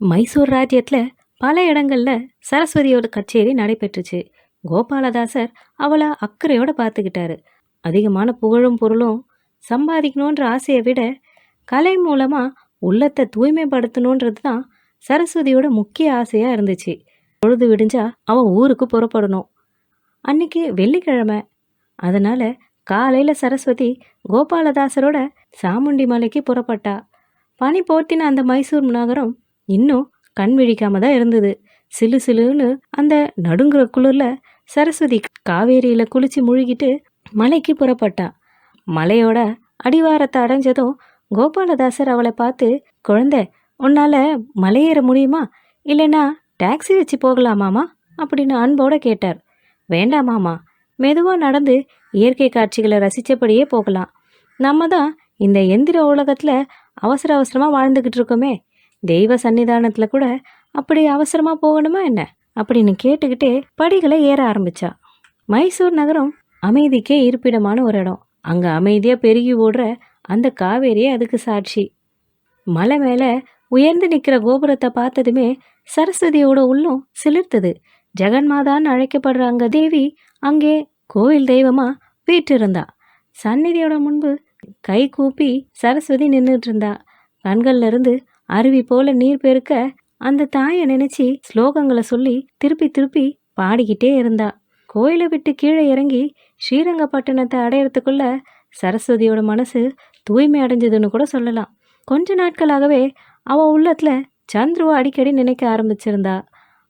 மைசூர் ராஜ்யத்தில் பல இடங்களில் சரஸ்வதியோட கச்சேரி நடைபெற்றுச்சு. கோபாலதாசர் அவளை அக்கறையோடு பார்த்துக்கிட்டாரு. அதிகமான புகழும் பொருளும் சம்பாதிக்கணுன்ற ஆசையை விட கலை மூலமாக உள்ளத்தை தூய்மைப்படுத்தணுன்றது தான் சரஸ்வதியோட முக்கிய ஆசையாக இருந்துச்சு. பொழுது விடிஞ்சா அவன் ஊருக்கு புறப்படணும். அன்னைக்கு வெள்ளிக்கிழமை. அதனால் காலையில் சரஸ்வதி கோபாலதாசரோட சாமுண்டி மலைக்கு புறப்பட்டா. பனி போர்த்தின அந்த மைசூர் நகரம் இன்னும் கண் விழிக்காம தான் இருந்தது. சிலு சிலுன்னு அந்த நடுங்குற குளிர்ல சரஸ்வதி காவேரியில குளிச்சு முழுகிட்டு மலைக்கு புறப்பட்டா. மலையோட அடிவாரத்தை அடைஞ்சதும் கோபாலதாசர் அவளை பார்த்து குழந்தை உன்னால மலையேற முடியுமா? இல்லைன்னா டாக்ஸி வச்சு போகலாமாமா அப்படின்னு அன்போட கேட்டார். வேண்டாமாமா மெதுவாக நடந்து இயற்கை காட்சிகளை ரசித்தபடியே போகலாம். நம்ம தான் இந்த எந்திர உலகத்தில் அவசர அவசரமாக வாழ்ந்துக்கிட்டு இருக்கோமே தெய்வ சன்னிதானத்தில் கூட அப்படி அவசரமாக போகணுமா என்ன? அப்படின்னு கேட்டுக்கிட்டே படிகளை ஏற ஆரம்பிச்சா. மைசூர் நகரம் அமைதிக்கே இருப்பிடமான ஒரு இடம். அங்கே அமைதியாக பெருகி ஓடுற அந்த காவேரியே அதுக்கு சாட்சி. மலை மேலே உயர்ந்து நிற்கிற கோபுரத்தை பார்த்ததுமே சரஸ்வதியோட உள்ளும் சிலிர்த்தது. ஜெகன்மாதான்னு அழைக்கப்படுற அங்கே தேவி அங்கே கோவில் தெய்வமா வீட்டிருந்தா சந்நிதியோட முன்பு கை கூப்பி சரஸ்வதி நின்றுட்டு இருந்தா. கண்கள்ல இருந்து அருவி போல நீர் பெருக்க அந்த தாயை நினைச்சி ஸ்லோகங்களை சொல்லி திருப்பி திருப்பி பாடிக்கிட்டே இருந்தா. கோயிலை விட்டு கீழே இறங்கி ஸ்ரீரங்கப்பட்டணத்தை அடையறதுக்குள்ள சரஸ்வதியோட மனசு தூய்மை அடைஞ்சதுன்னு கூட சொல்லலாம். கொஞ்ச நாட்களாகவே அவ உள்ளத்துல சந்துருவை அடிக்கடி நினைக்க ஆரம்பிச்சிருந்தா.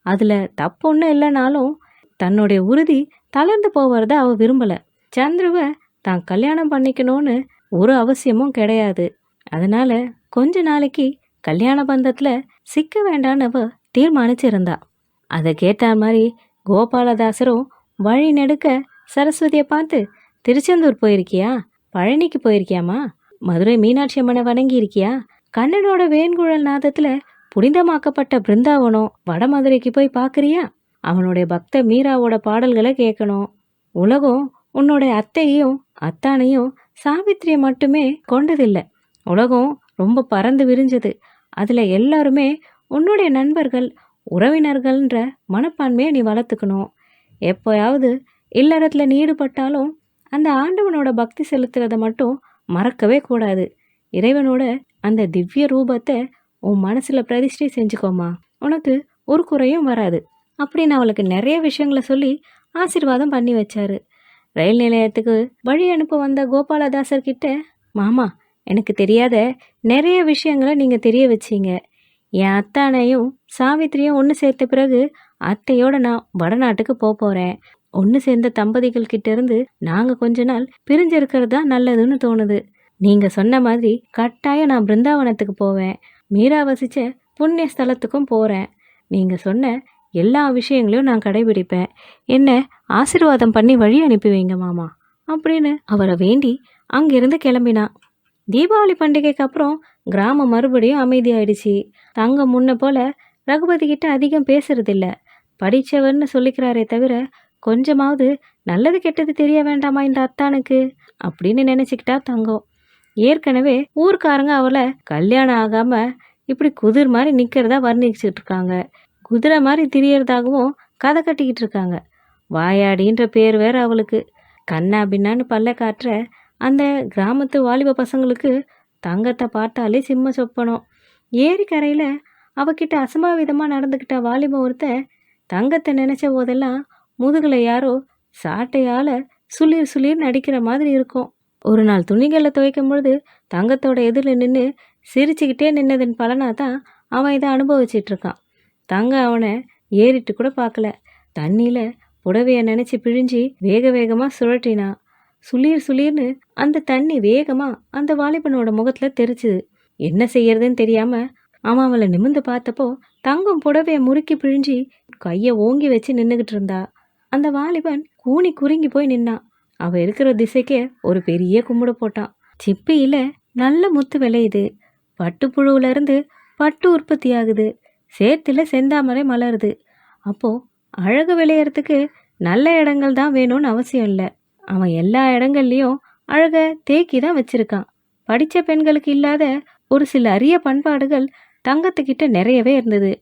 அதுல தப்பு ஒன்றும் இல்லைனாலும் தன்னுடைய உறுதி தளர்ந்து போவத அவ விரும்பல. சந்துருவை தான் கல்யாணம் பண்ணிக்கணும்னு ஒரு அவசியமும் கிடையாது. அதனால கொஞ்ச நாளைக்கு கல்யாண பந்தத்தில் சிக்க வேண்டான்னு அவ தீர்மானிச்சிருந்தா. அதை கேட்ட மாதிரி கோபாலதாசரும் வழி நெடுக்க சரஸ்வதியை பார்த்து திருச்செந்தூர் போயிருக்கியா? பழனிக்கு போயிருக்கியாமா? மதுரை மீனாட்சி அம்மனை வணங்கி இருக்கியா கண்ணனோட வேண்குழல் நாதத்தில் புனிதமாக்கப்பட்ட பிருந்தாவனம் வடமதுரைக்கு போய் பார்க்குறியா அவனுடைய பக்த மீராவோட பாடல்களை கேட்கணும் உலகம் உன்னோட அத்தையும் அத்தானையும் சாவித்திரியை மட்டுமே கொண்டதில்லை. உலகம் ரொம்ப பறந்து விரிஞ்சது. அதில் எல்லாருமே உன்னுடைய நண்பர்கள் உறவினர்கள்ன்ற மனப்பான்மையை நீ வளர்த்துக்கணும். எப்போயாவது இல்லறத்தில் நீ ஈடுபட்டாலும் அந்த ஆண்டவனோட பக்தி செலுத்துறத மட்டும் மறக்கவே கூடாது. இறைவனோட அந்த திவ்ய ரூபத்தை உன் மனசில் பிரதிஷ்டை செஞ்சுக்கோமா உனக்கு ஒரு குறையும் வராது. அப்படின்னு அவளுக்கு நிறைய விஷயங்களை சொல்லி ஆசீர்வாதம் பண்ணி வச்சாரு. ரயில் நிலையத்துக்கு வழி அனுப்ப வந்த கோபாலதாசர் கிட்ட மாமா எனக்கு தெரியாத நிறைய விஷயங்களை நீங்கள் தெரிய வச்சீங்க. என் அத்தானையும் சாவித்திரியும் ஒன்று சேர்த்த பிறகு அத்தையோட நான் வடநாட்டுக்கு போக போகிறேன் ஒன்று சேர்ந்த தம்பதிகள் கிட்டேருந்து நாங்கள் கொஞ்ச நாள் பிரிஞ்சிருக்கிறது தான் நல்லதுன்னு தோணுது. நீங்கள் சொன்ன மாதிரி கட்டாயம் நான் பிருந்தாவனத்துக்கு போவேன். மீரா வசித்த புண்ணிய ஸ்தலத்துக்கும் போகிறேன் நீங்கள் சொன்ன எல்லா விஷயங்களையும் நான் கடைபிடிப்பேன். என்ன ஆசீர்வாதம் பண்ணி வழி அனுப்பி வைங்க மாமா அப்படின்னு அவரை வேண்டி அங்கிருந்து கிளம்பினா தீபாவளி பண்டிகைக்கு அப்புறம் கிராமம் மறுபடியும் அமைதியாயிடுச்சு. தங்கம் முன்ன போல ரகுபதி கிட்ட அதிகம் பேசுறதில்ல. படிச்சவர்னு சொல்லிக்கிறாரே தவிர கொஞ்சமாவது நல்லது கெட்டது தெரிய வேண்டாமா இந்த அத்தானுக்கு? அப்படின்னு நினச்சிக்கிட்டா தங்கம். ஏற்கனவே ஊர்க்காரங்க அவளை கல்யாணம் ஆகாம இப்படி குதிர் மாதிரி நிற்கிறதா வர்ணிச்சுட்டு இருக்காங்க. குதிரை மாதிரி திரியறதாகவும் கதை கட்டிக்கிட்டு இருக்காங்க. வாயாடின்ற பேர் வேற அவளுக்கு. கண்ணா பின்னான்னு பல்ல காட்டுற அந்த கிராமத்து வாலிப பசங்களுக்கு தங்கத்தை பார்த்தாலே சிம்ம சொப்பனம். ஏரிக்கரையில் அவகிட்ட அசம்பாவிதமாக நடந்துக்கிட்ட வாலிப ஒருத்தன் தங்கத்தை நினச்ச போதெல்லாம் முதுகில் யாரோ சாட்டையால் சுளிர் சுளிர் நடிக்கிற மாதிரி இருக்கும். ஒரு நாள் துணிகளை துவைக்கும் பொழுது தங்கத்தோட எதிரில் நின்று சிரிச்சுக்கிட்டே நின்னதன் பலனாக தான் அவன் இதை அனுபவிச்சிட்டு இருக்கான். தங்க அவனை ஏறிட்டு கூட பார்க்கல. தண்ணியில் புடவையை நினச்சி பிழிஞ்சி வேக வேகமாக சுழட்டினான் சுளீர் சுளீர்னு அந்த தண்ணி வேகமா அந்த வாலிபனோட முகத்துல தெரிச்சுது. என்ன செய்யறதுன்னு தெரியாம அவன் அவளை நிமிந்து பார்த்தப்போ தங்கம் புடவைய முறுக்கி பிழிஞ்சி கையை ஓங்கி வச்சு நின்றுக்கிட்டு இருந்தா. அந்த வாலிபன் கூனி குறுங்கி போய் நின்னான் அவள் இருக்கிற திசைக்கே ஒரு பெரிய கும்பிடு போட்டான். சிப்பியில் நல்ல முத்து விளையுது. பட்டுப்புழுவிலேருந்து பட்டு உற்பத்தி ஆகுது. சேத்துல செந்தாமரை மலருது. அப்போது அழகு விளையறதுக்கு நல்ல இடங்கள் தான் வேணும்னு அவசியம் இல்லை. அவன் எல்லா இடங்கள்லையும் அழக தேக்கி தான் வச்சிருக்கான். படித்த பெண்களுக்கு இல்லாத ஒரு சில அரிய பண்பாடுகள் தங்கத்துக்கிட்ட நிறையவே இருந்தது.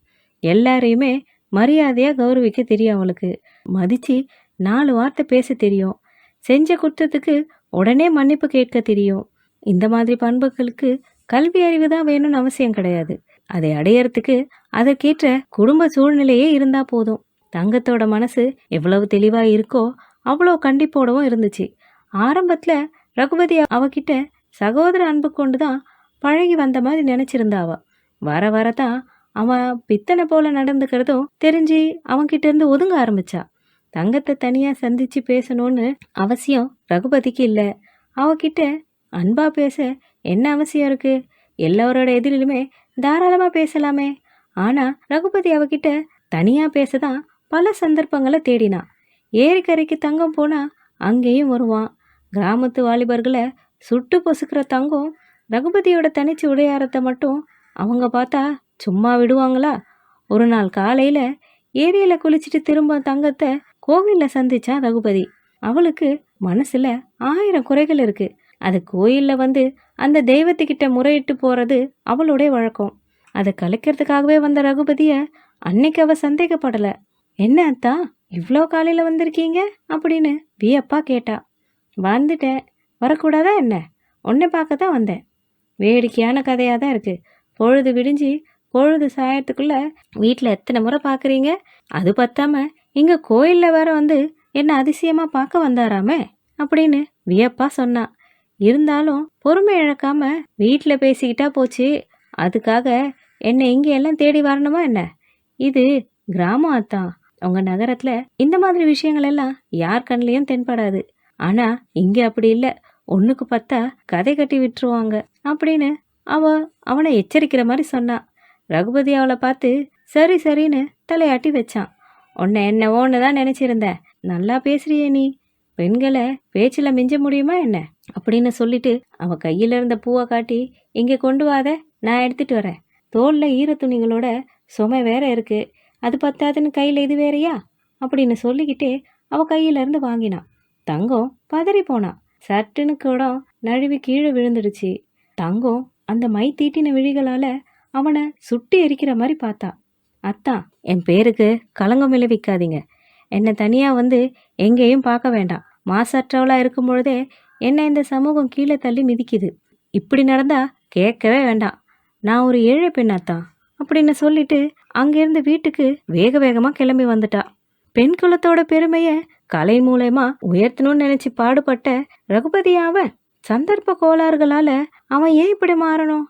எல்லாரையுமே மரியாதையாக கௌரவிக்க தெரியும் அவளுக்கு. மதித்து நாலு வார்த்தை பேச தெரியும். செஞ்ச குற்றத்துக்கு உடனே மன்னிப்பு கேட்க தெரியும். இந்த மாதிரி பண்புகளுக்கு கல்வி அறிவு தான் வேணும்னு அவசியம் கிடையாது. அதை அடையறதுக்கு அதற்கேற்ற குடும்ப சூழ்நிலையே இருந்தால் போதும். தங்கத்தோட மனசு எவ்வளவு தெளிவாக இருக்கோ அவ்வளோ கண்டிப்போடவும் இருந்துச்சு. ஆரம்பத்தில் ரகுபதி அவகிட்ட சகோதர அன்பு கொண்டு தான் பழகி வந்த மாதிரி நினச்சிருந்தா அவ வர தான் அவன் பித்தனை போல நடந்துக்கிறதும் தெரிஞ்சு அவன்கிட்ட இருந்து ஒதுங்க ஆரம்பிச்சா. தங்கத்தை தனியாக சந்திச்சு பேசணும்னு அவசியம் ரகுபதிக்கு இல்லை. அவகிட்ட அன்பா பேச என்ன அவசியம் இருக்கு? எல்லோரோட எதிரிலுமே தாராளமாக பேசலாமே. ஆனால் ரகுபதி அவகிட்ட பேச தான் பல சந்தர்ப்பங்களை தேடினான். ஏரிக்கரைக்கு தங்கம் போனால் அங்கேயும் வருவான். கிராமத்து வாலிபர்களை சுட்டு பொசுக்கிற தங்கம் ரகுபதியோட தனிச்சு உடையாரத்தை மட்டும் அவங்க பார்த்தா சும்மா விடுவாங்களா? ஒரு நாள் காலையில் ஏரியில் குளிச்சுட்டு திரும்ப தங்கத்தை கோவிலில் சந்தித்தான் ரகுபதி. அவளுக்கு மனசில் ஆயிரம் குறைகள் இருக்குது அது கோயிலில் வந்து அந்த தெய்வத்துக்கிட்ட முறையிட்டு போகிறது அவளுடைய வழக்கம். அதை கலைக்கிறதுக்காகவே வந்த ரகுபதியை அன்னைக்கு அவள் சந்தேகப்படலை. என்ன அத்தா? இவ்வளோ காலையில் வந்திருக்கீங்க? அப்படின்னு வியப்பா கேட்டா. வந்துட்டேன். வரக்கூடாதா என்ன? உன்னை பார்க்க தான் வந்தேன். வேடிக்கையான கதையாக தான் இருக்குது பொழுது விடிஞ்சு பொழுது சாயத்துக்குள்ளே வீட்டில் எத்தனை முறை பார்க்குறீங்க அது பத்தாமல் இங்கே கோயிலில் வேற வந்து என்ன அதிசயமாக பார்க்க வந்தாராமே? அப்படின்னு வியப்பா சொன்னான் இருந்தாலும் பொறுமை இழக்காம வீட்டில் பேசிக்கிட்டா போச்சு. அதுக்காக என்னை இங்கே எல்லாம் தேடி வரணுமா என்ன? இது கிராமம் அத்தான் உங்க நகரத்துல இந்த மாதிரி விஷயங்கள் எல்லாம் யார் கண்ணிலையும் தென்படாது. ஆனா இங்க அப்படி இல்ல. ஒண்ணுக்கு பார்த்தா கதை கட்டி விட்டுருவாங்க அப்படின்னு அவ அவனை எச்சரிக்கிற மாதிரி சொன்னான் ரகுபதி அவளை பார்த்து சரி சரின்னு தலையாட்டி வச்சான். உன்னை என்னவோன்னு தான் நினச்சிருந்தேன். நல்லா பேசுறியே நீ. பெண்களை பேச்சில் மிஞ்ச முடியுமா என்ன? அப்படின்னு சொல்லிட்டு அவ கையில இருந்த பூவை காட்டி இங்கே கொண்டு வாத நான் எடுத்துட்டு வரேன். தோல்ல ஈர துணிகளோட சுமை வேற இருக்கு. அது பத்தாதுன்னு கையில் இது வேறயா? அப்படின்னு சொல்லிக்கிட்டே அவள் கையிலேருந்து வாங்கினான் தங்கம் பதறி போனான் சட்டுன்னு கூட நழுவி கீழே விழுந்துடுச்சு. தங்கம் அந்த மை தீட்டின விழிகளால் அவனை சுட்டி எரிக்கிற மாதிரி பார்த்தா. அத்தான் என் பேருக்கு களங்கம் விளைவிக்காதீங்க. என்னை தனியாக வந்து எங்கேயும் பார்க்க வேண்டாம். மாசற்றவளாக இருக்கும் பொழுதே என்னை இந்த சமூகம் கீழே தள்ளி மிதிக்குது. இப்படி நடந்தா கேட்கவே வேண்டாம். நான் ஒரு ஏழை பெண்ணாத்தான் அப்படின்னு சொல்லிட்டு அங்கேருந்து வீட்டுக்கு வேக வேகமாக கிளம்பி வந்துட்டா. பெண் குலத்தோட பெருமையை கலை மூலயமா உயர்த்தணும்னு நினச்சி பாடுபட்ட ரகுபதி அவன் சந்தர்ப்ப கோளாறுகளால் அவன் ஏன் இப்படி மாறணும்?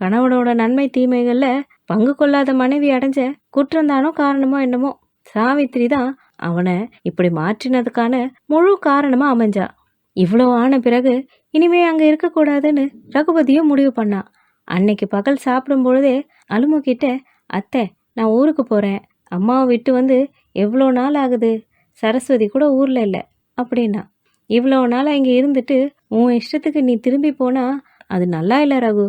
கணவனோட நன்மை தீமைகளில் பங்கு கொள்ளாத மனைவி அடைஞ்ச குற்றந்தானோ காரணமோ என்னமோ சாவித்திரி தான் அவனை இப்படி மாற்றினதுக்கான முழு காரணமாக அமைஞ்சா. இவ்வளோ ஆன பிறகு இனிமே அங்கே இருக்கக்கூடாதுன்னு ரகுபதியும் முடிவு பண்ணான் அன்னைக்கு பகல் சாப்பிடும் பொழுதே அத்தை நான் ஊருக்கு போகிறேன் அம்மாவை விட்டு வந்து எவ்வளோ நாள் ஆகுது? சரஸ்வதி கூட ஊரில் இல்லை. அப்படின்னா இவ்வளோ நாள் இங்கே இருந்துட்டு உன் இஷ்டத்துக்கு நீ திரும்பி போனால் அது நல்லா இல்லை ரகு.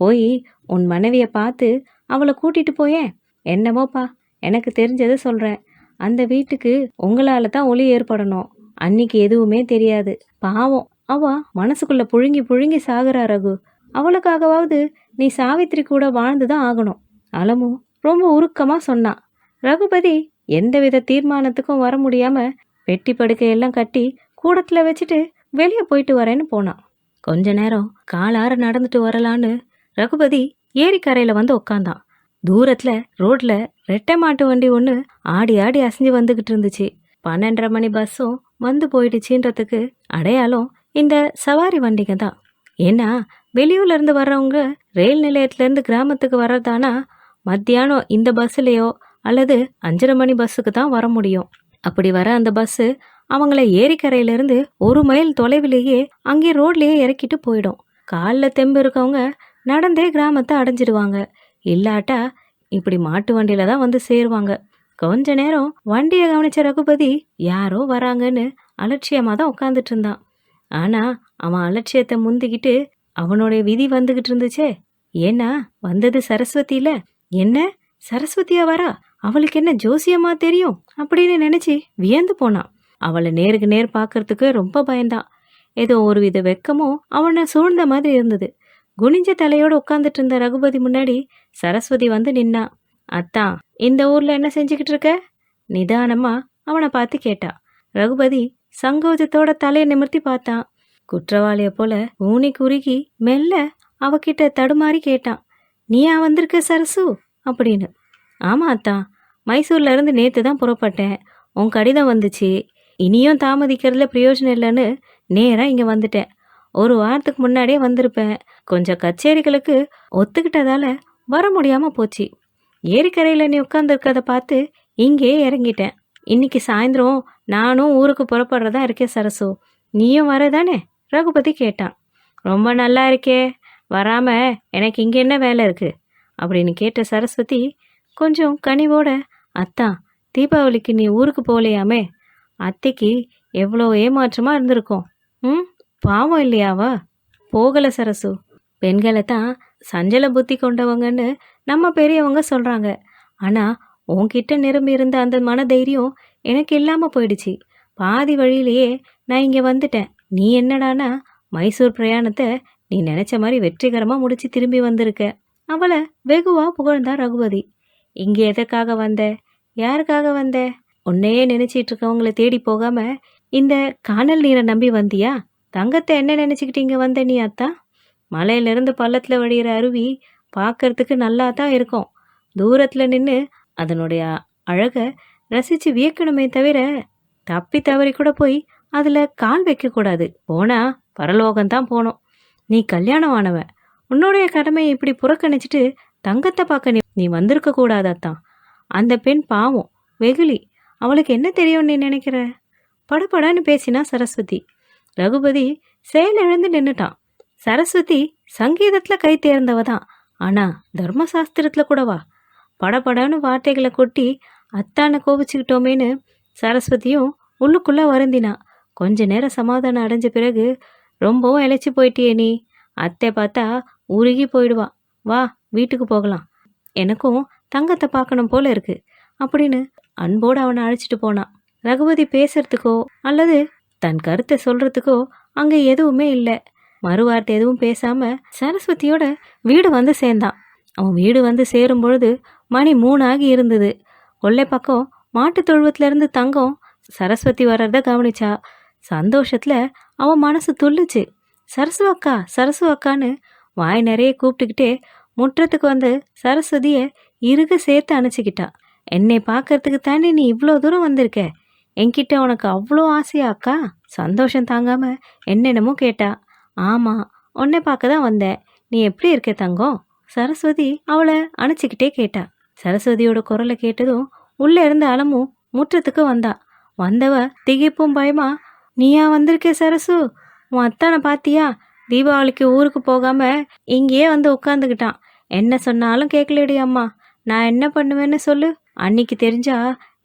போய் உன் மனைவியை பார்த்து அவளை கூட்டிகிட்டு போயேன். என்னமோப்பா எனக்கு தெரிஞ்சதை சொல்கிறேன் அந்த வீட்டுக்கு உங்களால் தான் ஒளி ஏற்படணும். அன்னைக்கு எதுவுமே தெரியாது. பாவம். அவ மனசுக்குள்ளே புழுங்கி புழுங்கி சாகுறா ரகு. அவளுக்காகவாவது நீ சாவித்திரி கூட வாழ்ந்து தான் ஆகணும். அலமு ரொம்ப உருக்கமா சொன்னான் ரகுபதி எந்தவித தீர்மானத்துக்கும் வர முடியாம பெட்டி படுக்கையெல்லாம் கட்டி கூடத்துல வச்சுட்டு வெளியே போயிட்டு வரேன்னு போனான் கொஞ்ச நேரம் காலாறு நடந்துட்டு வரலான்னு ரகுபதி ஏரிக்கரையில வந்து உக்காந்தான். தூரத்துல ரோட்ல ரெட்டை மாட்டு வண்டி ஒன்று ஆடி ஆடி அசைஞ்சு வந்துகிட்டு இருந்துச்சு. பன்னெண்டரை மணி பஸ்ஸும் வந்து போயிடுச்சுன்றதுக்கு அடையாளம் இந்த சவாரி வண்டிங்க தான் ஏன்னா வெளியூர்லேருந்து வர்றவங்க ரயில் நிலையத்துலேருந்து கிராமத்துக்கு வர்றதானா மத்தியானம் இந்த பஸ்ஸுலேயோ அல்லது அஞ்சரை மணி பஸ்ஸுக்கு தான் வர முடியும். அப்படி வர அந்த பஸ்ஸு அவங்கள ஏரிக்கரையிலேருந்து ஒரு மைல் தொலைவிலேயே அங்கே ரோட்லேயே இறக்கிட்டு போயிடும். காலில் தெம்பு இருக்கவங்க நடந்தே கிராமத்தை அடைஞ்சிடுவாங்க. இல்லாட்டா இப்படி மாட்டு வண்டியில தான் வந்து சேருவாங்க. கொஞ்ச நேரம் வண்டியை கவனிச்ச ரகுபதி யாரோ வராங்கன்னு அலட்சியமாக தான் உட்காந்துட்டு இருந்தான். ஆனால் அவன் அலட்சியத்தை முந்திக்கிட்டு அவனுடைய விதி வந்துகிட்டு இருந்துச்சே. ஏன்னா வந்தது சரஸ்வதியில. என்ன? சரஸ்வதியா வரா? அவளுக்கு என்ன ஜோசியமா தெரியும்? அப்படின்னு நினைச்சு வியந்து போனான் அவளை நேருக்கு நேர் பார்க்கறதுக்கு ரொம்ப பயந்தான் ஏதோ ஒரு வித வெக்கமும் அவனை சூழ்ந்த மாதிரி இருந்தது. குனிஞ்ச தலையோடு உட்காந்துட்டு இருந்த ரகுபதி முன்னாடி சரஸ்வதி வந்து நின்னா. அத்தான் இந்த ஊர்ல என்ன செஞ்சுக்கிட்டு இருக்க? நிதானமா அவனை பார்த்து கேட்டா. ரகுபதி சங்கோஜத்தோட தலையை நிமிர்த்தி பார்த்தான் குற்றவாளிய போல ஊனி குறுகி மெல்ல அவகிட்ட தடுமாறி கேட்டான். நீயா வந்திருக்க சரசு? அப்படின்னு. ஆமா அத்தான் மைசூர்ல இருந்து நேத்து தான் புறப்பட்டேன். உன் கடிதம் வந்துச்சு. இனியும் தாமதிக்கிறதுல பிரயோஜனம் இல்லைன்னு நேரா இங்க வந்துட்டேன். ஒரு வாரத்துக்கு முன்னாடியே வந்திருப்பேன். கொஞ்சம் கச்சேரிகளுக்கு ஒத்துக்கிட்டதால வர முடியாம போச்சு. ஏரிக்கரையில் நீ உட்காந்துருக்கத பார்த்து இங்கேயே இறங்கிட்டேன். இன்னைக்கு சாயந்தரம் நானும் ஊருக்கு புறப்படுறதா இருக்கேன் சரசு. நீயும் வரதானே? ரகுபதி கேட்டான். ரொம்ப நல்லா இருக்கே. வராம எனக்கு இங்கே என்ன வேலை இருக்கு? அப்படின்னு கேட்ட சரஸ்வதி கொஞ்சம் கனிவோட அத்தா தீபாவளிக்கு நீ ஊருக்கு போகலையாமே? அத்தைக்கு எவ்வளோ ஏமாற்றமாக இருந்திருக்கும். ம் பாவம் இல்லையாவா? போகலை சரசு. பெண்களை தான் சஞ்சல புத்தி கொண்டவங்கன்னு நம்ம பெரியவங்க சொல்கிறாங்க ஆனால் உன்கிட்ட நிரம்பி இருந்த அந்த மனதைரியம் எனக்கு இல்லாமல் போயிடுச்சு. பாதி வழியிலேயே நான் இங்கே வந்துட்டேன். நீ என்னடானா மைசூர் பிரயாணத்தை நீ நினச்ச மாதிரி வெற்றிகரமாக முடிச்சு திரும்பி வந்திருக்க. அவளை வெகுவாக புகழ்ந்தா ரகுபதி. இங்கே எதற்காக வந்த? யாருக்காக வந்த? உன்னையே நினைச்சிட்டு இருக்கவங்கள தேடி போகாம இந்த காணல் நீரை நம்பி வந்தியா? தங்கத்தை என்ன நினைச்சுக்கிட்டு இங்க வந்த நீ அத்தா? மலையிலிருந்து பள்ளத்தில் வழிகிற அருவி பார்க்கறதுக்கு நல்லா தான் இருக்கும். தூரத்தில் நின்று அதனுடைய அழகை ரசித்து வியக்கணுமே தவிர தப்பி தவறி கூட போய் அதில் கால் வைக்கக்கூடாது போனால் பரலோகம்தான் போனோம் நீ கல்யாணம் ஆனவன். உன்னுடைய கடமையை இப்படி புறக்கணிச்சிட்டு தங்கத்தை பார்க்க நீ நீ வந்திருக்க கூடாதாத்தான். அந்த பெண் பாவம். வெகுளி. அவளுக்கு என்ன தெரியும் நீ நினைக்கிற? படபடன்னு பேசினா சரஸ்வதி. ரகுபதி செயலிழந்து நின்னுட்டான். சரஸ்வதி சங்கீதத்தில் கை தேர்ந்தவ தான் ஆனால் தர்மசாஸ்திரத்தில் கூடவா படபடன்னு வார்த்தைகளை கொட்டி அத்தானை கோபிச்சுக்கிட்டோமேன்னு சரஸ்வதியும் உள்ளுக்குள்ளே வருந்தினா. கொஞ்ச நேரம் சமாதானம் அடைஞ்ச பிறகு ரொம்பவும் இழைச்சி போயிட்டியே நீ. அத்தை பார்த்தா உருகி போயிடுவா. வா வீட்டுக்கு போகலாம். எனக்கும் தங்கத்தை பார்க்கணும் போல இருக்கு அப்படின்னு அன்போடு அவனை அழைச்சிட்டு போனான் ரகுபதி பேசுறதுக்கோ அல்லது தன் கருத்தை சொல்றதுக்கோ அங்கே எதுவுமே இல்லை. மறுவார்த்தை எதுவும் பேசாம சரஸ்வதியோட வீடு வந்து சேர்ந்தான். அவன் வீடு வந்து சேரும் பொழுது மணி மூணாகி இருந்தது. கொள்ளை பக்கம் மாட்டுத் தொழுவத்திலிருந்து தங்கம் சரஸ்வதி வர்றத கவனிச்சா. சந்தோஷத்தில் அவன் மனசு துள்ளுச்சு. சரசு அக்கா சரசு அக்கான்னு வாய் நிறைய கூப்பிட்டுக்கிட்டே முற்றத்துக்கு வந்து சரஸ்வதியை இறுக சேர்த்து அணைச்சிக்கிட்டா என்னை பார்க்கறதுக்கு தானே நீ இவ்வளோ தூரம் வந்திருக்க? என்கிட்ட உனக்கு அவ்வளோ ஆசையா அக்கா? சந்தோஷம் தாங்காமல் என்னென்னமோ கேட்டா. ஆமாம் உன்னை பார்க்க தான் வந்தேன். நீ எப்படி இருக்க தங்கம்? சரஸ்வதி அவளை அணைச்சிக்கிட்டே கேட்டா. சரஸ்வதியோட குரலை கேட்டதும் உள்ளே இருந்த அலமும் முற்றத்துக்கு வந்தா. வந்தவ திகைப்பும் பயமா நீயா வந்திருக்க சரசு? உன் அத்தானை பாத்தியா? தீபாவளிக்கு ஊருக்கு போகாம இங்கேயே வந்து உட்காந்துக்கிட்டான் என்ன சொன்னாலும் கேட்கலடி அம்மா. நான் என்ன பண்ணுவேன்னு சொல்லு. அன்னைக்கு தெரிஞ்சா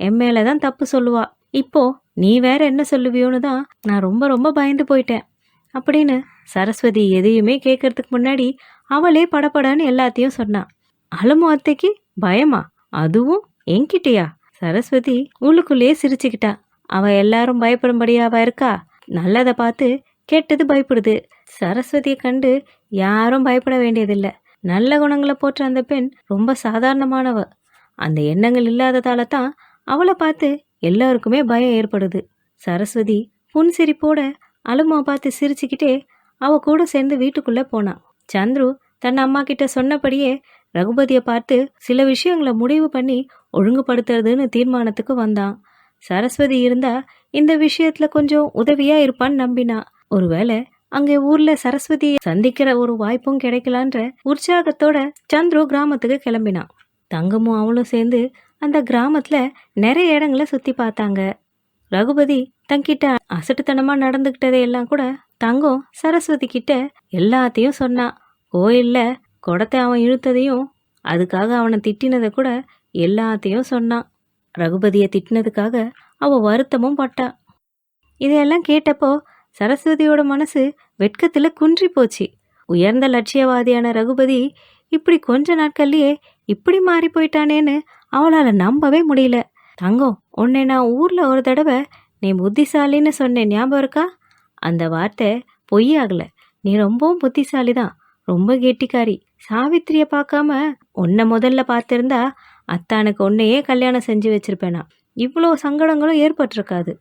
என் மேல தான் தப்பு சொல்லுவா. இப்போ நீ வேற என்ன சொல்லுவியோன்னு தான் நான் ரொம்ப ரொம்ப பயந்து போயிட்டேன். அப்படின்னு சரஸ்வதி எதையுமே கேட்கறதுக்கு முன்னாடி அவளே படபடன்னு எல்லாத்தையும் சொன்னான் அலமு அத்தைக்கு பயமா? அதுவும் என்கிட்டயா? சரஸ்வதி உள்ளுக்குள்ளேயே சிரிச்சுக்கிட்டா. அவ எல்லாரும் பயப்படும்படியாவா இருக்கா? நல்லதை பார்த்து கெட்டது பயப்படுது. சரஸ்வதியை கண்டு யாரும் பயப்பட வேண்டியதில்லை. நல்ல குணங்களை போற்ற அந்த பெண் ரொம்ப சாதாரணமானவ. அந்த எண்ணங்கள் இல்லாததால தான் அவளை பார்த்து எல்லாருக்குமே பயம் ஏற்படுது. சரஸ்வதி புன்சிரிப்போட அலுமா பார்த்து சிரிச்சுக்கிட்டே அவ கூட சேர்ந்து வீட்டுக்குள்ளே போனான் சந்துரு தன் அம்மா கிட்ட சொன்னபடியே ரகுபதியை பார்த்து சில விஷயங்களை முடிவு பண்ணி ஒழுங்குபடுத்துறதுன்னு தீர்மானத்துக்கு வந்தான். சரஸ்வதி இருந்தா இந்த விஷயத்துல கொஞ்சம் உதவியா இருப்பான்னு நம்பினா. ஒருவேளை அங்கே ஊர்ல சரஸ்வதியை சந்திக்கிற ஒரு வாய்ப்பும் கிடைக்கலான்ற உற்சாகத்தோட சந்துரு கிராமத்துக்கு கிளம்பினான் தங்கமும் அவளும் சேர்ந்து அந்த கிராமத்துல நிறைய இடங்களை சுத்தி பார்த்தாங்க. ரகுபதி தங்கிட்ட அசட்டுத்தனமா நடந்துக்கிட்டதை எல்லாம் கூட தங்கம் சரஸ்வதி கிட்ட எல்லாத்தையும் சொன்னான் கோயில்ல குடத்தை அவன் இழுத்ததையும் அதுக்காக அவனை திட்டினதை கூட எல்லாத்தையும் சொன்னான். ரகுபதியை திட்டினதுக்காக அவ வருத்தமும் பட்டா. இதையெல்லாம் கேட்டப்போ சரஸ்வதியோட மனசு வெட்கத்தில் குன்றி போச்சு. உயர்ந்த லட்சியவாதியான ரகுபதி இப்படி கொஞ்ச நாட்கள்லயே இப்படி மாறி போயிட்டானேன்னு அவளால் நம்பவே முடியல. தங்கம் உன்னை நான் ஊரில் ஒரு தடவை நீ புத்திசாலின்னு சொன்னேன் ஞாபகம் இருக்கா? அந்த வார்த்தை பொய்யாகல. நீ ரொம்பவும் புத்திசாலி தான் ரொம்ப கெட்டிக்காரி. சாவித்திரியை பார்க்காம உன்னை முதல்ல பார்த்துருந்தா அத்தானுக்கு உன்னையே கல்யாணம் செஞ்சு வச்சிருப்பேனா? இவ்வளோ சங்கடங்களும் ஏற்பட்டிருக்காது.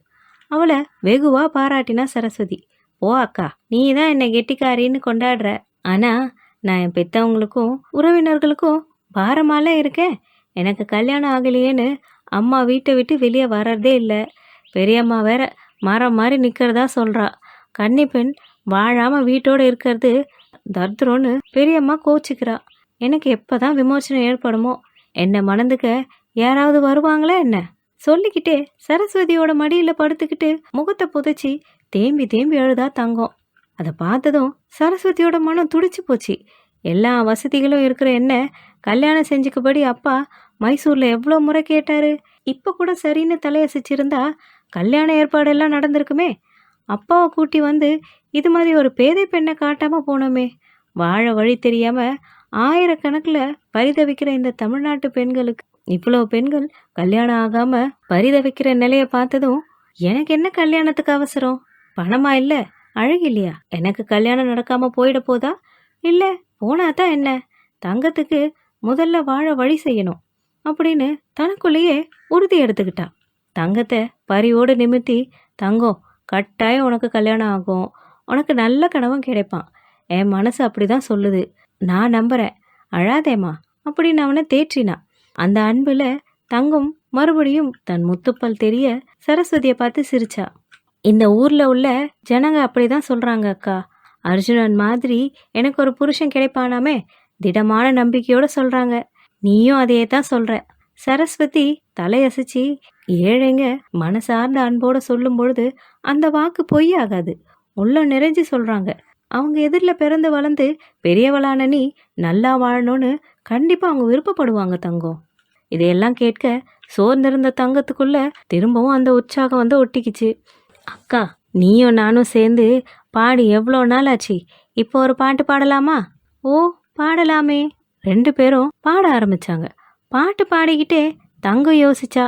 அவளை வெகுவாக பாராட்டினா சரஸ்வதி. ஓ அக்கா நீ தான் என்னை கெட்டிக்காரின்னு கொண்டாடுற. ஆனால் நான் என் பெத்தவங்களுக்கும் உறவினர்களுக்கும் பாரமால இருக்கேன். எனக்கு கல்யாணம் ஆகலையேன்னு அம்மா வீட்டை விட்டு வெளியே வர்றதே இல்லை. பெரியம்மா வேற மரம் மாதிரி நிற்கிறதா சொல்கிறா கன்னி பெண் வாழாமல் வீட்டோடு இருக்கிறது தர்தரோன்னு பெரியம்மா கோச்சிக்கிறா. எனக்கு எப்போ தான் விமோசனம் ஏற்படுமோ என்னை மணந்துக்க? யாராவது வருவாங்களா என்ன? சொல்லிக்கிட்டே சரஸ்வதியோட மடியில் படுத்துக்கிட்டு முகத்தை புதைச்சி தேம்பி தேம்பி அழுதா தங்கம். அதை பார்த்ததும் சரஸ்வதியோட மனம் துடிச்சு போச்சு. எல்லா வசதிகளும் இருக்கிற என்ன? கல்யாணம் செஞ்சுக்கபடி அப்பா மைசூரில் எவ்வளோ முறை கேட்டாரு? இப்போ கூட சரின்னு தலையசிச்சிருந்தா கல்யாண ஏற்பாடெல்லாம் நடந்திருக்குமே. அப்பாவை கூட்டி வந்து இது மாதிரி ஒரு பேதை பெண்ணை காட்டாமல் போனோமே. வாழ வழி தெரியாமல் ஆயிரக்கணக்கில் பரிதவிக்கிற இந்த தமிழ்நாட்டு பெண்களுக்கு இவ்வளோ பெண்கள் கல்யாணம் ஆகாமல் பரிதவிக்கிற நிலையை பார்த்ததும் எனக்கு என்ன கல்யாணத்துக்கு அவசரம்? பணமா இல்லை? அழகு இல்லையா எனக்கு கல்யாணம் நடக்காமல் போயிட போதா? இல்லை போனா தான் என்ன? தங்கத்துக்கு முதல்ல வாழ வழி செய்யணும் அப்படின்னு தனக்குள்ளேயே உறுதி எடுத்துக்கிட்டா. தங்கத்தை பரியோடு நிமித்தி தங்கம் கட்டாயம் உனக்கு கல்யாணம் ஆகும். உனக்கு நல்ல கணவன் கிடைப்பான். என் மனசு அப்படி தான் சொல்லுது. நான் நம்புறேன். அழாதேம்மா. அப்படின்னு அவனை தேற்றினான் அந்த அன்புல தங்கம் மறுபடியும் தன் முத்துப்பல் தெரிய சரஸ்வதியை பார்த்து சிரிச்சா. இந்த ஊர்ல உள்ள ஜனங்க அப்படிதான் சொல்றாங்க அக்கா. அர்ஜுனன் மாதிரி எனக்கு ஒரு புருஷன் கிடைப்பானாமே. திடமான நம்பிக்கையோட சொல்றாங்க. நீயும் அதையே தான் சொல்ற. சரஸ்வதி தலையசைச்சு ஏழைங்க மனசார்ந்த அன்போட சொல்லும் பொழுது அந்த வாக்கு பொய்யாகாது. உள்ள நிறைஞ்சு சொல்றாங்க. அவங்க எதிரில் பிறந்து வளர்ந்து பெரியவளான நீ நல்லா வாழணும்னு கண்டிப்பாக அவங்க விருப்பப்படுவாங்க தங்கம். இதையெல்லாம் கேட்க சோர்ந்திருந்த தங்கத்துக்குள்ள திரும்பவும் அந்த உற்சாகம் வந்து ஒட்டிக்கிச்சு. அக்கா நீயும் நானும் சேர்ந்து பாடி எவ்வளோ நாள் ஆச்சு இப்போ ஒரு பாட்டு பாடலாமா? ஓ பாடலாமே. ரெண்டு பேரும் பாட ஆரம்பித்தாங்க பாட்டு பாடிக்கிட்டே தங்கம் யோசிச்சா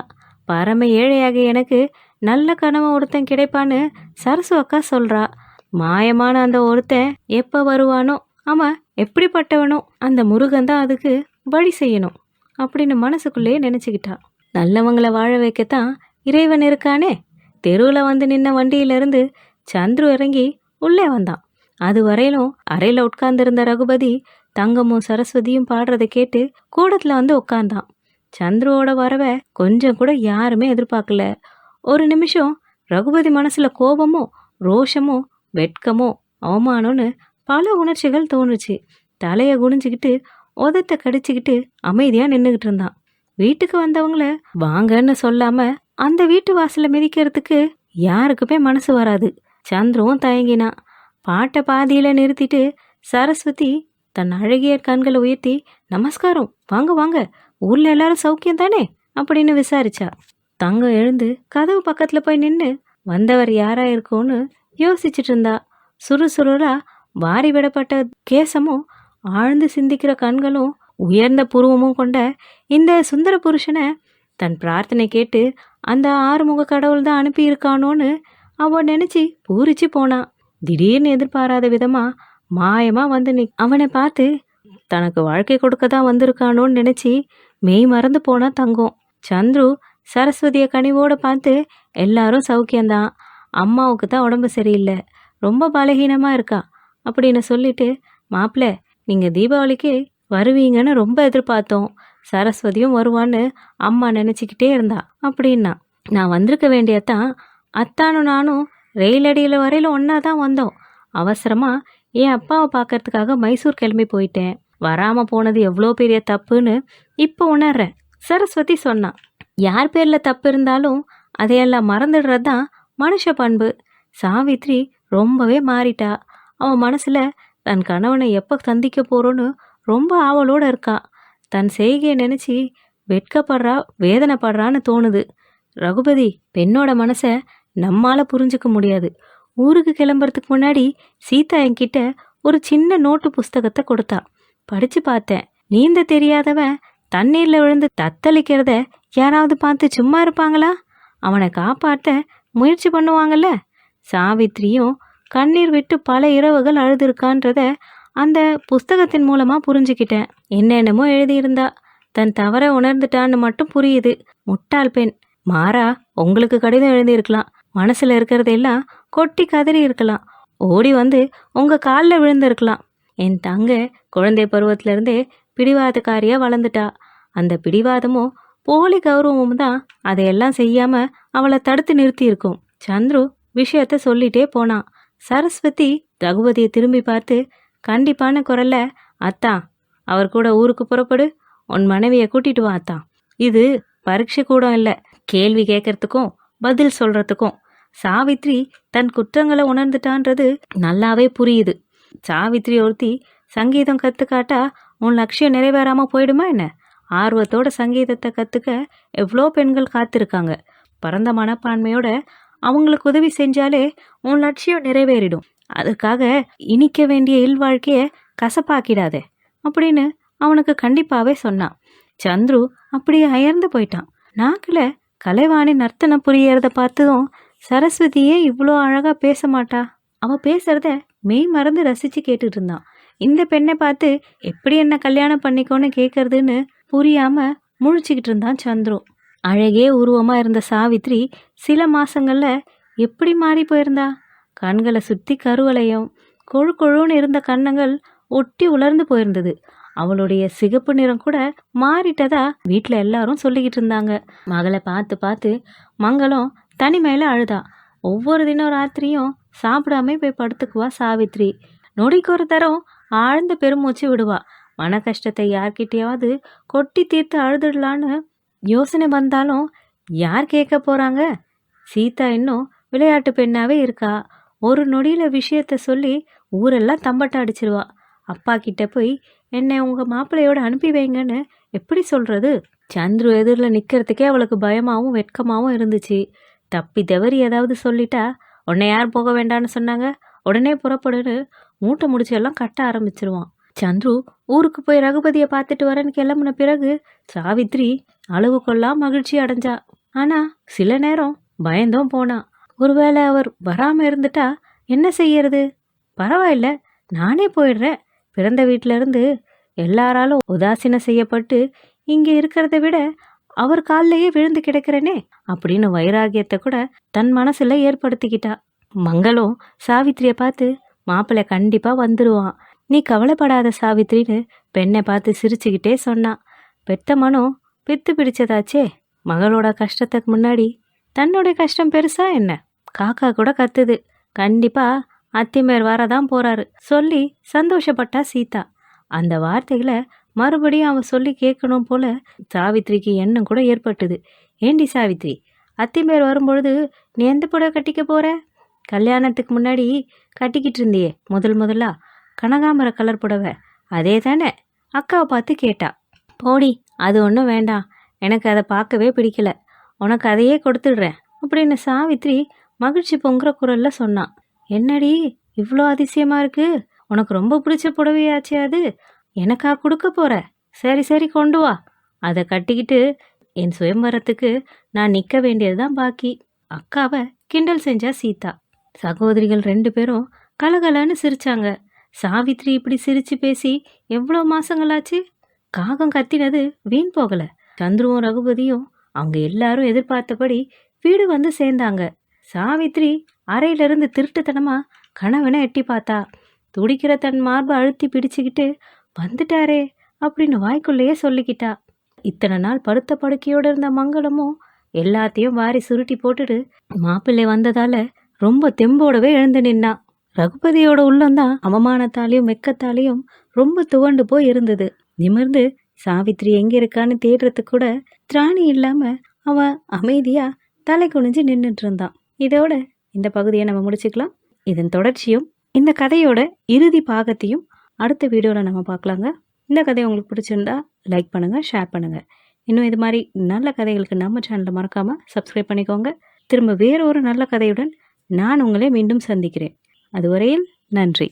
பரம ஏழையாக எனக்கு நல்ல கனவு ஒருத்தன் கிடைப்பான்னு சரசு அக்கா சொல்கிறா மாயமான அந்த ஒருத்தன் எப்ப வருவானோ அவன் எப்படிப்பட்டவனோ அந்த முருகன் தான் அதுக்கு வழி செய்யணும் அப்படின்னு மனசுக்குள்ளேயே நினைச்சுக்கிட்டா. நல்லவங்களை வாழ வைக்கத்தான் இறைவன் இருக்கானே. தெருவில் வந்து நின்ன வண்டியிலிருந்து சந்துரு இறங்கி உள்ளே வந்தான். அது வரையிலும் அறையில் உட்கார்ந்திருந்த ரகுபதி தங்கமும் சரஸ்வதியும் பாடுறதை கேட்டு கூடத்தில் வந்து உட்கார்ந்தான். சந்துருவோட வரவை கொஞ்சம் கூட யாருமே எதிர்பார்க்கல. ஒரு நிமிஷம் ரகுபதி மனசில் கோபமும் ரோஷமும் வெட்கமோ அவமானம்னு பல உணர்ச்சிகள் தோணுச்சு. தலையை குனிஞ்சுக்கிட்டு உதத்தை கடிச்சிக்கிட்டு அமைதியாக நின்றுக்கிட்டு இருந்தான். வீட்டுக்கு வந்தவங்கள வாங்கன்னு சொல்லாமல் அந்த வீட்டு வாசலை மிதிக்கிறதுக்கு யாருக்குமே மனசு வராது. சந்திரவும் தயங்கினான். பாட்டை பாதியில் நிறுத்திட்டு சரஸ்வதி தன் அழகிய கண்களை உயர்த்தி நமஸ்காரம் வாங்க வாங்க. ஊரில் எல்லாரும் சௌக்கியம் தானே? அப்படின்னு விசாரிச்சா. தங்கம் எழுந்து கதவு பக்கத்தில் போய் நின்று வந்தவர் யாராக இருக்கும்னு யோசிச்சுட்டு இருந்தா சுறுசுறுலா வாரி விடப்பட்ட கேசமும் ஆழ்ந்து சிந்திக்கிற கண்களும் உயர்ந்த புருவமும் கொண்ட இந்த சுந்தர புருஷனை தன் பிரார்த்தனை கேட்டு அந்த ஆறுமுக கடவுள் தான் அனுப்பியிருக்கானோன்னு அவன் நினைச்சு பூரிச்சு போனான் திடீர்னு எதிர்பாராத விதமா மாயமா வந்து நி அவனை பார்த்து தனக்கு வாழ்க்கை கொடுக்க தான் வந்திருக்கானோன்னு நினச்சி மெய் மறந்து போனா தங்கம். சந்துரு சரஸ்வதியை கனிவோடு பார்த்து எல்லாரும் சௌக்கியம்தான் அம்மாவுக்கு தான் உடம்பு சரியில்லை. ரொம்ப பலகீனமாக இருக்கா? அப்படின்னு சொல்லிட்டு மாப்பிள்ள நீங்கள் தீபாவளிக்கு வருவீங்கன்னு ரொம்ப எதிர்பார்த்தோம். சரஸ்வதியும் வருவான்னு அம்மா நினச்சிக்கிட்டே இருந்தா அப்படின்னா. நான் வந்திருக்க வேண்டியதான் அத்தானும் நானும் ரயில் அடியில் வரையில ஒன்றா தான் வந்தோம். அவசரமாக என் அப்பாவை பார்க்கறதுக்காக மைசூர் கிளம்பி போயிட்டேன். வராமல் போனது எவ்வளோ பெரிய தப்புன்னு இப்போ உணர்றேன் சரஸ்வதி சொன்னான் யார் பேரில் தப்பு இருந்தாலும் அதையெல்லாம் மறந்துடுறது தான் மனுஷ பண்பு. சாவித்ரி ரொம்பவே மாறிட்டா. அவன் மனசில் தன் கணவனை எப்போ சந்திக்க போகிறோன்னு ரொம்ப ஆவலோடு இருக்கான் தன் செய்கையை நினச்சி வெட்கப்படுறா வேதனைப்படுறான்னு தோணுது. ரகுபதி பெண்ணோட மனசை நம்மால் புரிஞ்சுக்க முடியாது. ஊருக்கு கிளம்புறதுக்கு முன்னாடி சீதா என்கிட்ட ஒரு சின்ன நோட்டு புஸ்தகத்தை கொடுத்தா. படித்து பார்த்தேன். நீந்த தெரியாதவன் தண்ணீரில் விழுந்து தத்தளிக்கிறத யாராவது பார்த்து சும்மா இருப்பாங்களா? அவனை காப்பாற்ற முயற்சி பண்ணுவாங்கல்ல? சாவித்ரியும் கண்ணீர் விட்டு பல இரவுகள் அழுதுருக்கான்றத அந்த புஸ்தகத்தின் மூலமாக புரிஞ்சுக்கிட்டேன். என்னென்னமோ எழுதியிருந்தா. தன் தவற உணர்ந்துட்டான்னு மட்டும் புரியுது. முட்டாள் பெண். மாறா உங்களுக்கு கடிதம் எழுதியிருக்கலாம். மனசில் இருக்கிறதெல்லாம் கொட்டி கதறி இருக்கலாம். ஓடி வந்து உங்கள் காலில் விழுந்திருக்கலாம். என் தங்க குழந்தை பருவத்திலேருந்தே பிடிவாதக்காரியாக வளர்ந்துட்டா. அந்த பிடிவாதமும் போலி கௌரவமும் தான் அதையெல்லாம் செய்யாமல் அவளை தடுத்து நிறுத்தியிருக்கும். சந்துரு விஷயத்த சொல்லிட்டே போனான். சரஸ்வதி ரகுபதியை திரும்பி பார்த்து கண்டிப்பான குரல்ல அத்தா அவர் கூட ஊருக்கு புறப்படு. உன் மனைவியை கூட்டிட்டு வா அத்தா. இது பரீட்சை கூடம் இல்லை. கேள்வி கேட்கறதுக்கும் பதில் சொல்றதுக்கும். சாவித்ரி தன் குற்றங்களை உணர்ந்துட்டான்றது நல்லாவே புரியுது. சாவித்ரி ஒருத்தி சங்கீதம் கற்றுக்காட்டா உன் லட்சியம் நிறைவேறாம போயிடுமா என்ன? ஆர்வத்தோட சங்கீதத்தை கற்றுக்க எவ்வளோ பெண்கள் காத்திருக்காங்க. பரந்த மனப்பான்மையோட அவங்களுக்கு உதவி செஞ்சாலே உன் லட்சியம் நிறைவேறிடும். அதுக்காக இனிக்க வேண்டிய இல்வாழ்க்கைய கசப்பாக்கிடாதே அப்படின்னு அவனுக்கு கண்டிப்பாவே சொன்னான். சந்துரு அப்படியே அயர்ந்து போயிட்டான். நாக்கில் கலைவாணி நர்த்தனம் புரியறத பார்த்ததும் சரஸ்வதியே இவ்வளோ அழகா பேச மாட்டா. அவ பேசுறத மெய் மறந்து ரசிச்சு கேட்டுட்டு இருந்தான். இந்த பெண்ணை பார்த்து எப்படி என்ன கல்யாணம் பண்ணிக்கோன்னு கேட்கறதுன்னு புரியாம முழிச்சுக்கிட்டு இருந்தான் சந்துரு. அழகே உருவமாக இருந்த சாவித்ரி சில மாதங்களில் எப்படி மாறி போயிருந்தா? கண்களை சுற்றி கருவலையும் கொழு கொழுன்னு இருந்த கன்னங்கள் ஒட்டி உலர்ந்து போயிருந்தது. அவளுடைய சிகப்பு நிறம் கூட மாறிட்டதா வீட்டில் எல்லாரும் சொல்லிக்கிட்டு இருந்தாங்க. மகளை பார்த்து பார்த்து மங்களம் தனிமையில் அழுதா. ஒவ்வொரு தினம் ராத்திரியும் சாப்பிடாம போய் படுத்துக்குவா சாவித்ரி. நொடிக்கு ஒரு தரம் ஆழ்ந்த பெருமூச்சு விடுவா. மன கஷ்டத்தை யார்கிட்டயாவது கொட்டி தீர்த்து அழுதுடலான்னு யோசனை வந்தாலும் யார் கேட்க போகிறாங்க சீதா இன்னும் விளையாட்டு பெண்ணாகவே இருக்கா? ஒரு நொடியில் விஷயத்த சொல்லி ஊரெல்லாம் தம்பட்டை அடிச்சிருவா. அப்பா கிட்ட போய் என்னை உங்கள் மாப்பிள்ளையோட அனுப்பி வைங்கன்னு எப்படி சொல்கிறது சந்துரு எதிரில் நிற்கிறதுக்கே அவளுக்கு பயமாகவும் வெட்கமாகவும் இருந்துச்சு. தப்பி தவறி ஏதாவது சொல்லிட்டா உன்னை யார் போக வேண்டான்னு சொன்னாங்க? உடனே புறப்படுன்னு மூட்டை முடிச்சு எல்லாம் கட்ட ஆரம்பிச்சிருவான். சந்துரு ஊருக்கு போய் ரகுபதியை பார்த்துட்டு வரேன்னு கிளம்புன பிறகு சாவித்ரி அளவு கொள்ளா மகிழ்ச்சி அடைஞ்சா. ஆனா சில நேரம் பயந்தும் போனா. ஒருவேளை அவர் வராம இருந்துட்டா என்ன செய்யறது? பரவாயில்ல நானே போயிடுறேன். பிறந்த வீட்ல இருந்து எல்லாராலும் உதாசீனம் செய்யப்பட்டு இங்கே இருக்கிறத விட அவர் காலிலேயே விழுந்து கிடக்கிறேனே அப்படின்னு வைராகியத்தை கூட தன் மனசுல ஏற்படுத்திக்கிட்டா. மங்களும் சாவித்திரியை பார்த்து மாப்பிள்ளை கண்டிப்பா வந்துருவான். நீ கவலைப்படாத சாவித்திரின்னு பெண்ணை பார்த்து சிரிச்சுக்கிட்டே சொன்னான் பெத்த மனம் பித்து பிடிச்சதாச்சே? மகளோட கஷ்டத்துக்கு முன்னாடி தன்னுடைய கஷ்டம் பெருசா என்ன? காக்கா கூட கத்துது. கண்டிப்பா அத்திமேர் வரதான் போறாரு. சொல்லி சந்தோஷப்பட்டா சீதா. அந்த வார்த்தைகளை மறுபடியும் அவன் சொல்லி கேட்கணும் போல சாவித்ரிக்கு எண்ணம் கூட ஏற்பட்டுது. ஏண்டி சாவித்ரி அத்திமேர் வரும்பொழுது நீ எந்த புடவை கட்டிக்க போற? கல்யாணத்துக்கு முன்னாடி கட்டிக்கிட்டு இருந்தியே முதல் முதலா. கனகாமர கலர் புடவை. அதே தானே அக்காவை பார்த்து கேட்டா. போடி அது ஒன்றும் வேண்டாம். எனக்கு அதை பார்க்கவே பிடிக்கல. உனக்கு அதையே கொடுத்துடுறேன். அப்படின்னு சாவித்ரி மகிழ்ச்சி பொங்குற குரல்ல சொன்னான் என்னடி இவ்வளோ அதிசயமா இருக்கு? உனக்கு ரொம்ப பிடிச்ச புடவையாச்சே அது? எனக்கா கொடுக்க போற? சரி சரி கொண்டு வா. அதை கட்டிக்கிட்டு என் சுயம்பரத்துக்கு நான் நிற்க வேண்டியதுதான் பாக்கி. அக்காவை கிண்டல் செஞ்சா சீதா. சகோதரிகள் ரெண்டு பேரும் கலகலன்னு சிரிச்சாங்க. சாவித்ரி இப்படி சிரிச்சு பேசி எவ்வளோ மாசங்களாச்சு? காகம் கத்தினது வீண் போகல. சந்துருவும் ரகுபதியும் அவங்க எல்லாரும் எதிர்பார்த்தபடி வீடு வந்து சேர்ந்தாங்க. சாவித்ரி அறையிலிருந்து திருட்டுத்தனமா கணவனை எட்டி பார்த்தா. துடிக்கிற தன் மார்பை அழுத்தி பிடிச்சுக்கிட்டு வந்துட்டாரே அப்படின்னு வாய்க்குள்ளேயே சொல்லிக்கிட்டா. இத்தனை நாள் படுத்த படுக்கையோட இருந்த மங்களமும் எல்லாத்தையும் வாரி சுருட்டி போட்டுட்டு மாப்பிள்ளை வந்ததால ரொம்ப தெம்போடவே எழுந்து நின்னா. ரகுபதியோட உள்ளம்தான் அவமானத்தாலையும் வெக்கத்தாலையும் ரொம்ப துவண்டு போய் இருந்தது. நிமிர்ந்து சாவித்ரி எங்க இருக்கான்னு தேடுறதுக்கு கூட திராணி இல்லாம அவன் அமைதியா தலை குனிஞ்சு நின்றுட்டு இருந்தான் இதோட இந்த பகுதியை நம்ம முடிச்சுக்கலாம். இதன் தொடர்ச்சியும் இந்த கதையோட இறுதி பாகத்தையும் அடுத்த வீடியோவில் நம்ம பார்க்கலாங்க. இந்த கதை உங்களுக்கு பிடிச்சிருந்தா லைக் பண்ணுங்கள் ஷேர் பண்ணுங்கள் இன்னும் இது மாதிரி நல்ல கதைகளுக்கு நம்ம சேனலை மறக்காமல் சப்ஸ்கிரைப் பண்ணிக்கோங்க. திரும்ப வேறொரு நல்ல கதையுடன் நான் உங்களை மீண்டும் சந்திக்கிறேன். அதுவரையில் நன்றி.